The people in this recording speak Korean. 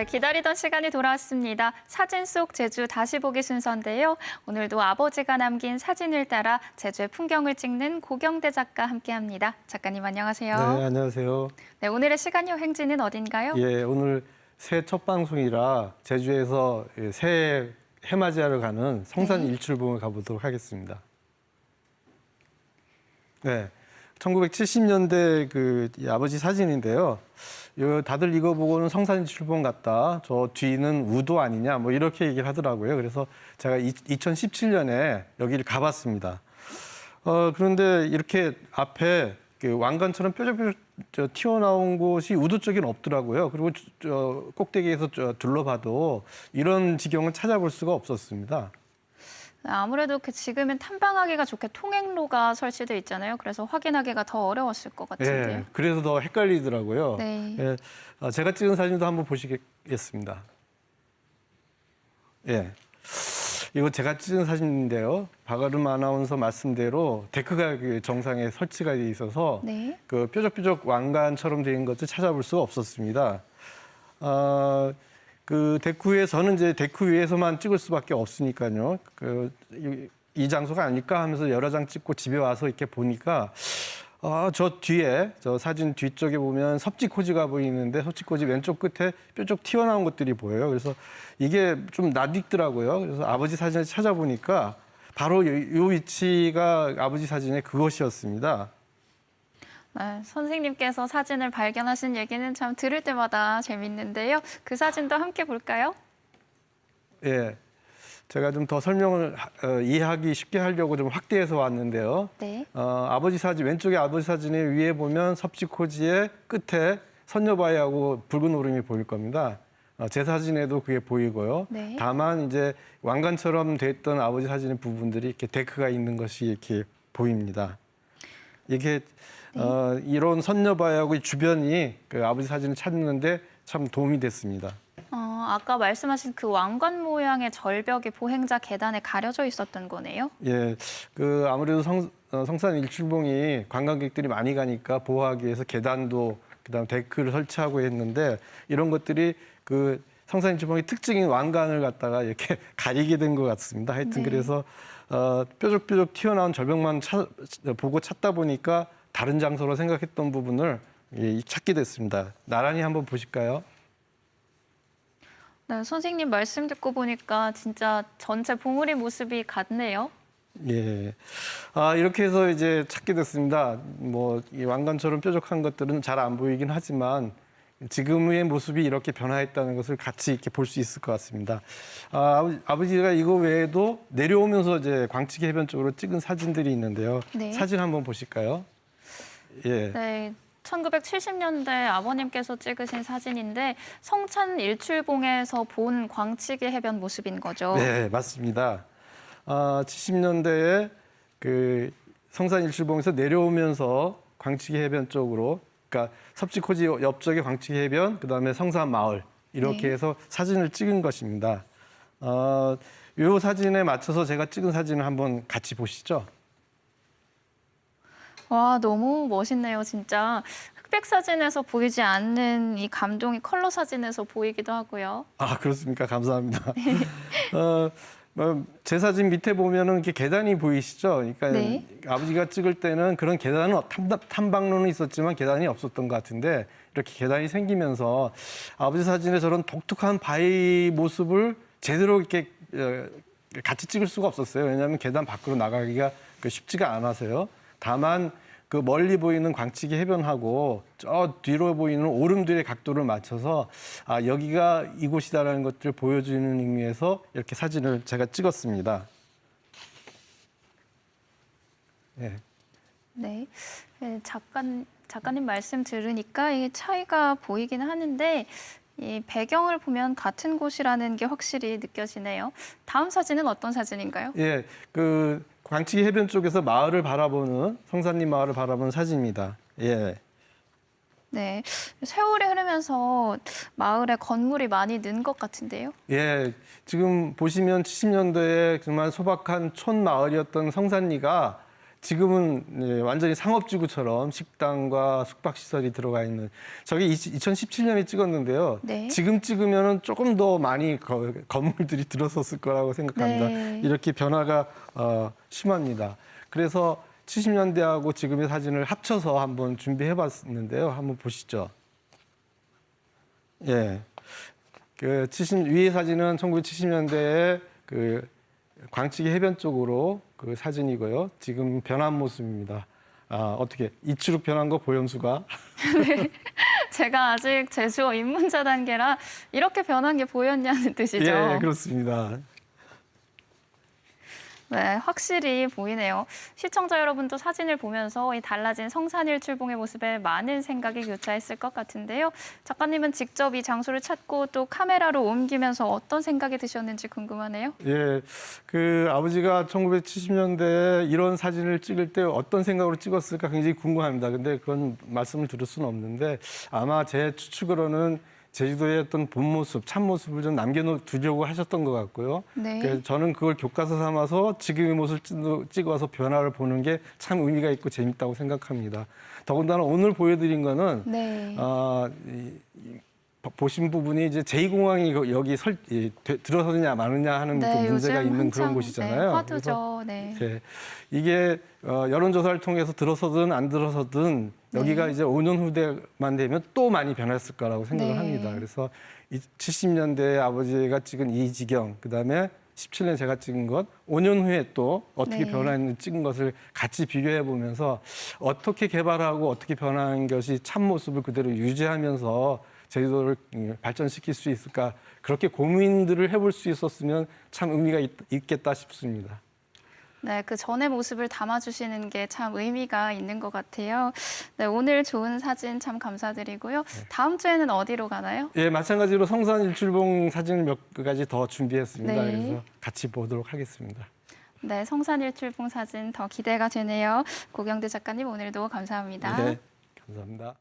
네, 기다리던 시간이 돌아왔습니다. 사진 속 제주 다시 보기 순서인데요. 오늘도 아버지가 남긴 사진을 따라 제주의 풍경을 찍는 고경대 작가 함께합니다. 작가님 안녕하세요. 네, 안녕하세요. 네, 오늘의 시간 여행지는 어딘가요? 예, 오늘 새해 첫 방송이라 제주에서 예, 새해 해맞이하러 가는 성산 네. 일출봉을 가보도록 하겠습니다. 네, 1970년대 그이 아버지 사진인데요. 요 다들 이거 보고는 성산 일출봉 같다. 저 뒤는 우도 아니냐. 뭐 이렇게 얘기를 하더라고요. 그래서 제가 2017년에 여기를 가봤습니다. 어, 그런데 이렇게 앞에 그 왕관처럼 뾰족뾰족 저 튀어나온 곳이 우도 쪽에는 없더라고요. 그리고 저- 저 꼭대기에서 저 둘러봐도 이런 지경을 찾아볼 수가 없었습니다. 네, 아무래도 그 지금은 탐방하기가 좋게 통행로가 설치돼 있잖아요. 그래서 확인하기가 더 어려웠을 것 같은데요. 예, 그래서 더 헷갈리더라고요. 네. 예, 어, 제가 찍은 사진도 한번 보시겠습니다. 예. 이거 제가 찍은 사진인데요. 박아름 아나운서 말씀대로 데크가 그 정상에 설치가 돼 있어서 네. 그 뾰족뾰족 왕관처럼 된 것을 찾아볼 수가 없었습니다. 어, 그 데크 위에 저는 이제 데크 위에서만 찍을 수밖에 없으니까요. 그, 이, 이 장소가 아닐까 하면서 여러 장 찍고 집에 와서 이렇게 보니까 아, 저 뒤에 저 사진 뒤쪽에 보면 섭지코지가 보이는데 섭지코지 왼쪽 끝에 뾰족 튀어나온 것들이 보여요. 그래서 이게 좀 낯익더라고요. 그래서 아버지 사진을 찾아보니까 바로 이, 이 위치가 아버지 사진의 그것이었습니다. 네, 선생님께서 사진을 발견하신 얘기는 참 들을 때마다 재밌는데요. 그 사진도 함께 볼까요? 예. 제가 좀 더 설명을 하- 어, 이해하기 쉽게 하려고 좀 확대해서 왔는데요. 네. 어, 아버지 사진 왼쪽에 아버지 사진의 위에 보면 섭지코지의 끝에 선녀바위하고 붉은 오름이 보일 겁니다. 어, 제 사진에도 그게 보이고요. 네. 다만 이제 왕관처럼 됐던 아버지 사진의 부분들이 이렇게 데크가 있는 것이 이렇게 보입니다. 이게 어, 이런 선녀바위하고 이 주변이 그 아버지 사진을 찾는데 참 도움이 됐습니다. 어, 아까 말씀하신 그 왕관 모양의 절벽이 보행자 계단에 가려져 있었던 거네요. 예, 그 아무래도 성, 어, 성산 일출봉이 관광객들이 많이 가니까 보호하기 위해서 계단도 그다음 데크를 설치하고 했는데 이런 것들이 그 성산 일출봉의 특징인 왕관을 갖다가 이렇게 가리게 된 것 같습니다. 하여튼 네. 그래서 어, 뾰족뾰족 튀어나온 절벽만 찾- 보고 찾다 보니까 다른 장소로 생각했던 부분을 예, 찾게 됐습니다. 나란히 한번 보실까요? 네, 선생님 말씀 듣고 보니까 진짜 전체 봉우리 모습이 같네요. 예. 아, 이렇게 해서 이제 찾게 됐습니다. 뭐, 이 왕관처럼 뾰족한 것들은 잘 안 보이긴 하지만 지금의 모습이 이렇게 변화했다는 것을 같이 이렇게 볼 수 있을 것 같습니다. 아, 아버지- 아버지가 이거 외에도 내려오면서 이제 광치기 해변 쪽으로 찍은 사진들이 있는데요. 네. 사진 한번 보실까요? 예. 네. 1970년대 아버님께서 찍으신 사진인데 성찬 일출봉에서 본 광치기 해변 모습인 거죠. 네, 맞습니다. 아, 70년대에 그 성산 일출봉에서 내려오면서 광치기 해변 쪽으로, 그러니까 섭지코지 옆쪽에 광치기 해변, 그다음에 성산 마을 이렇게 네. 해서 사진을 찍은 것입니다. 어, 이 사진에 맞춰서 제가 찍은 사진을 한번 같이 보시죠. 와, 너무 멋있네요, 진짜. 흑백 사진에서 보이지 않는 이 감동이 컬러 사진에서 보이기도 하고요. 아 그렇습니까? 감사합니다. 어, 뭐, 제 사진 밑에 보면은 이렇게 계단이 보이시죠? 그러니까 네. 아버지가 찍을 때는 그런 계단은 탐, 탐방로는 있었지만 계단이 없었던 것 같은데 이렇게 계단이 생기면서 아버지 사진에 저런 독특한 바위 모습을 제대로 이렇게 어, 같이 찍을 수가 없었어요. 왜냐하면 계단 밖으로 나가기가 그 쉽지가 않아서요. 다만 그 멀리 보이는 광치기 해변하고 저 뒤로 보이는 오름들의 각도를 맞춰서 아 여기가 이곳이다라는 것들을 보여주는 의미에서 이렇게 사진을 제가 찍었습니다. 예. 네. 네, 작가, 작가님 말씀 들으니까 이 차이가 보이긴 하는데 이 배경을 보면 같은 곳이라는 게 확실히 느껴지네요. 다음 사진은 어떤 사진인가요? 예, 그 광치기 해변 쪽에서 마을을 바라보는 성산리 마을을 바라보는 사진입니다. 예. 네. 세월이 흐르면서 마을에 건물이 많이 는 것 같은데요. 예, 지금 보시면 70년대에 정말 소박한 촌 마을이었던 성산리가 지금은 예, 완전히 상업지구처럼 식당과 숙박시설이 들어가 있는 저게 2017년에 찍었는데요. 네. 지금 찍으면 조금 더 많이 거- 건물들이 들어섰을 거라고 생각합니다. 네. 이렇게 변화가 어, 심합니다. 그래서 70년대하고 지금의 사진을 합쳐서 한번 준비해 봤는데요. 한번 보시죠. 예. 그 70, 위의 사진은 1970년대에 그 광치기 해변 쪽으로 그 사진이고요. 지금 변한 모습입니다. 아, 어떻게 이치로 변한 거 보현수가 제가 아직 제주어 입문자 단계라 이렇게 변한 게 보였냐는 뜻이죠. 예, 그렇습니다. 네, 확실히 보이네요. 시청자 여러분도 사진을 보면서 이 달라진 성산일 출봉의 모습에 많은 생각이 교차했을 것 같은데요. 작가님은 직접 이 장소를 찾고 또 카메라로 옮기면서 어떤 생각이 드셨는지 궁금하네요. 예, 그 아버지가 1970년대에 이런 사진을 찍을 때 어떤 생각으로 찍었을까 굉장히 궁금합니다. 근데 그건 말씀을 드릴 수는 없는데 아마 제 추측으로는 제주도의 어떤 본 모습, 참 모습을 좀 남겨두려고 하셨던 것 같고요. 네. 그래서 저는 그걸 교과서 삼아서 지금의 모습을 찍- 찍어서 변화를 보는 게 참 의미가 있고 재밌다고 생각합니다. 더군다나 오늘 보여드린 거는 네. 이, 보- 보신 부분이 이제 제2공항이 이거 여기 설, 이, 되- 들어서느냐 마느냐 하는 그 문제가 있는 그런 한창, 곳이잖아요. 네, 그래서 화두죠. 네. 예, 이게 어, 여론조사를 통해서 들어서든 안 들어서든 여기가 네. 이제 5년 후대만 되면 또 많이 변했을 거라고 생각을 네. 합니다. 그래서 이 70년대에 아버지가 찍은 이 지경, 그 다음에 17년 제가 찍은 것, 5년 후에 또 어떻게 네. 변화했는지 찍은 것을 같이 비교해 보면서 어떻게 개발하고 어떻게 변화한 것이 참 모습을 그대로 유지하면서 제주도를 음, 발전시킬 수 있을까 그렇게 고민들을 해볼 수 있었으면 참 의미가 있, 있겠다 싶습니다. 네, 그 전의 모습을 담아주시는 게 참 의미가 있는 것 같아요. 네, 오늘 좋은 사진 참 감사드리고요. 다음 주에는 어디로 가나요? 예, 마찬가지로 성산 일출봉 사진을 몇 가지 더 준비했습니다. 네. 그래서 같이 보도록 하겠습니다. 네, 성산 일출봉 사진 더 기대가 되네요. 고경대 작가님 오늘도 감사합니다. 네, 감사합니다.